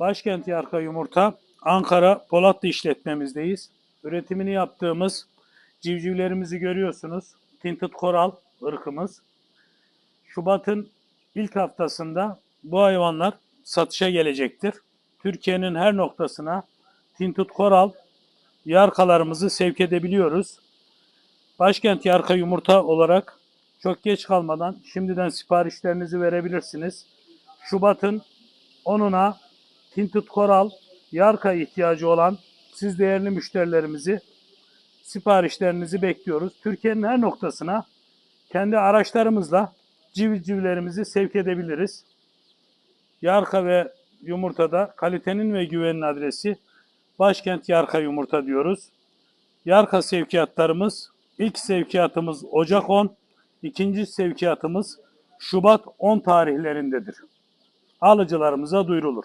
Başkent Yarka Yumurta, Ankara Polatlı işletmemizdeyiz. Üretimini yaptığımız civcivlerimizi görüyorsunuz. Tinted Coral ırkımız. Şubat'ın ilk haftasında bu hayvanlar satışa gelecektir. Türkiye'nin her noktasına Tinted Coral yarkalarımızı sevk edebiliyoruz. Başkent Yarka Yumurta olarak çok geç kalmadan şimdiden siparişlerinizi verebilirsiniz. Şubat'ın 10'una Tinted Coral Yarka ihtiyacı olan siz değerli müşterilerimizi siparişlerinizi bekliyoruz. Türkiye'nin her noktasına kendi araçlarımızla civcivlerimizi sevk edebiliriz. Yarka ve yumurtada kalitenin ve güvenin adresi Başkent Yarka Yumurta diyoruz. Yarka sevkiyatlarımız ilk sevkiyatımız Ocak 10, ikinci sevkiyatımız Şubat 10 tarihlerindedir. Alıcılarımıza duyurulur.